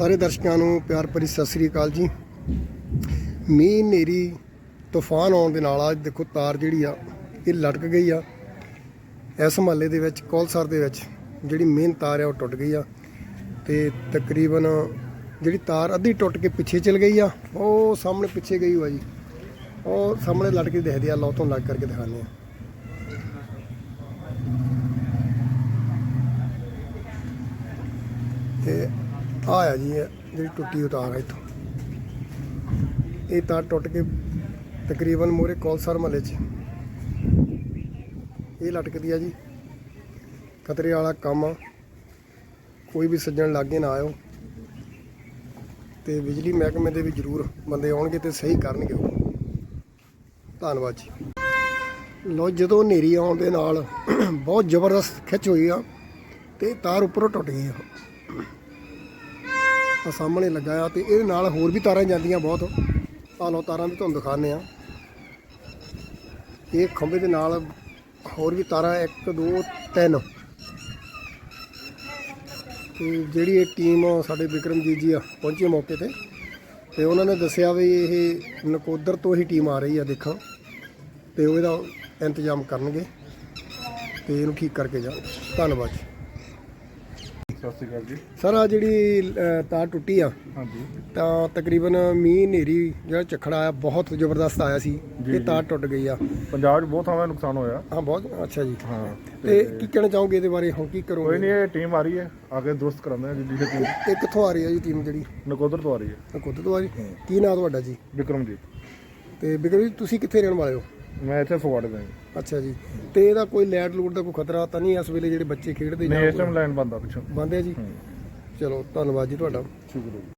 ਸਾਰੇ ਦਰਸ਼ਕਾਂ ਨੂੰ ਪਿਆਰ ਭਰੀ ਸਤਿ ਸ੍ਰੀ ਅਕਾਲ ਜੀ। ਮੀਂਹ ਨੇਰੀ ਤੂਫਾਨ ਆਉਣ ਦੇ ਨਾਲ ਅੱਜ ਦੇਖੋ ਤਾਰ ਜਿਹੜੀ ਆ, ਇਹ ਲਟਕ ਗਈ ਆ। ਇਸ ਮਹੱਲੇ ਦੇ ਵਿੱਚ, ਕੌਲਸਰ ਦੇ ਵਿੱਚ ਜਿਹੜੀ ਮੇਨ ਤਾਰ ਆ, ਉਹ ਟੁੱਟ ਗਈ ਆ। ਤੇ ਤਕਰੀਬਨ ਜਿਹੜੀ ਤਾਰ ਅੱਧੀ ਟੁੱਟ ਕੇ ਪਿੱਛੇ ਚਲ ਗਈ ਆ। ਉਹ ਸਾਹਮਣੇ ਪਿੱਛੇ ਗਈ ਹੋਆ ਜੀ। ਉਹ ਸਾਹਮਣੇ ਲਟਕੀ ਦਿਖਦੀ ਆ। ਲਓ ਤੋਂ ਲੱਗ ਕਰਕੇ ਦਿਖਾਉਂਦੇ ਆ। ਤੇ ਆਹ ਆ ਜੀ, ਇਹ ਜਿਹੜੀ ਟੁੱਟੀ ਉਤਾਰ ਆ ਇੱਥੋਂ। ਇਹ ਤਾਰ ਟੁੱਟ ਕੇ ਤਕਰੀਬਨ ਮੋਰੇ ਕੌਲਸਰ ਮਹੱਲੇ 'ਚ। ਇਹ ਲਟਕਦੀ ਆ ਜੀ। ਖਤਰੇ ਵਾਲਾ ਕੰਮ ਆ। ਕੋਈ ਵੀ ਸੱਜਣ ਲਾਗੇ ਨਾ ਆਇਓ। ਤੇ ਬਿਜਲੀ ਮਹਿਕਮੇ ਦੇ ਵੀ ਜ਼ਰੂਰ ਬੰਦੇ ਆਉਣਗੇ ਤੇ ਸਹੀ ਕਰਨਗੇ ਉਹ। ਧੰਨਵਾਦ ਜੀ। ਲੋ ਜਦੋਂ ਹਨੇਰੀ ਆਉਣ ਦੇ ਨਾਲ ਬਹੁਤ ਜ਼ਬਰਦਸਤ ਖਿੱਚ ਹੋਈ ਆ ਤੇ ਤਾਰ ਉੱਪਰੋਂ ਟੁੱਟ ਗਈ ਆ। ਆ ਸਾਹਮਣੇ ਲੱਗਾ ਆ ਤੇ ਇਹਦੇ ਨਾਲ ਹੋਰ ਵੀ ਤਾਰਾਂ ਜਾਂਦੀਆਂ ਬਹੁਤ। ਆ ਲੋ ਤਾਰਾਂ ਵੀ ਤੁਹਾਨੂੰ ਦਿਖਾਉਂਦੇ ਆ। ਇਹ ਖੰਭੇ ਦੇ ਨਾਲ ਹੋਰ ਵੀ ਤਾਰਾਂ 1 2 3 ਤੇ ਜਿਹੜੀ ਇਹ ਟੀਮ ਸਾਡੇ ਵਿਕਰਮਜੀਤ ਜੀ ਆ, ਪਹੁੰਚੀ ਮੌਕੇ ਤੇ। ਤੇ ਉਹਨਾਂ ਨੇ ਦੱਸਿਆ ਵੀ ਇਹ ਨਕੋਦਰ ਤੋਂ ਹੀ ਟੀਮ ਆ ਰਹੀ ਆ, ਦੇਖਾਂ। ਤੇ ਉਹ ਇਹਦਾ ਇੰਤਜ਼ਾਮ ਕਰਨਗੇ। ਤੇ ਇਹਨੂੰ ਠੀਕ ਕਰਕੇ ਜਾਓ ਧੰਨਵਾਦ ਜੀ। ਸਤਿ ਸ਼੍ਰੀ ਅਕਾਲ ਜੀ। ਸਰ ਆ ਜਿਹੜੀ ਅ, ਤਾਰ ਟੁੱਟੀ ਆ ਹਾਂਜੀ। ਤਾਂ ਤਕਰੀਬਨ ਮੀਂਹ ਹਨੇਰੀ ਜਿਹੜਾ ਝੱਖੜ ਆਇਆ ਬਹੁਤ ਜ਼ਬਰਦਸਤ ਆਇਆ ਸੀ ਜੀ, ਤਾਰ ਟੁੱਟ ਗਈ ਆ। ਪੰਜਾਬ 'ਚ ਬਹੁਤ ਥਾਵਾਂ 'ਤੇ ਨੁਕਸਾਨ ਹੋਇਆ। ਹਾਂ ਬਹੁਤ ਅੱਛਾ ਜੀ। ਹਾਂ ਤੇ ਕੀ ਕਹਿਣਾ ਚਾਹੋਗੇ ਇਹਦੇ ਬਾਰੇ? ਹੁਣ ਕੀ ਕੋਈ ਕਰੋਗੇ ਨਹੀਂ ਇਹ ਟੀਮ ਆ ਰਹੀ ਹੈ। ਆ ਕੇ ਦੁਰਸਤ ਕਰਾਉਂਦੇ ਆ ਜਿੱਡੀ ਛੇਤੀ ਇਹ ਕਿੱਥੋਂ ਆ ਰਹੀ ਹੈ ਜੀ ਟੀਮ ਜਿਹੜੀ? ਨਕੋਦਰ ਤੋਂ ਆ ਰਹੀ ਹੈ। ਕੁੱਤ ਤੋਂ ਆ ਰਹੀ ਕੀ ਨਾਮ ਤੁਹਾਡਾ ਜੀ? ਵਿਕਰਮਜੀਤ। ਤੇ ਬਿਕਰ ਜੀ ਤੁਸੀਂ ਕਿੱਥੇ ਰਹਿਣ ਵਾਲੇ ਹੋ? ਮੈਂ ਇੱਥੇ ਫਗਵਾੜੇ ਦਾ ਜੀ। ਅੱਛਾ ਜੀ। ਤੇ ਇਹਦਾ ਕੋਈ ਲੈਟ ਲੂਟ ਦਾ ਕੋਈ ਖਤਰਾ ਤਾਂ ਨਹੀਂ ਇਸ ਵੇਲੇ ਜਿਹੜੇ ਬੱਚੇ ਖੇਡਦੇ ਨਹੀਂ ਇਸ ਜਾਂ ਟਾਈਮ ਲਾਈਨ ਬੰਦ ਪਿੱਛੋਂ। ਬੰਦੇ ਜੀ? ਚਲੋ ਧੰਨਵਾਦ ਜੀ ਤੁਹਾਡਾ। ਸ਼ੁਕਰੀਆ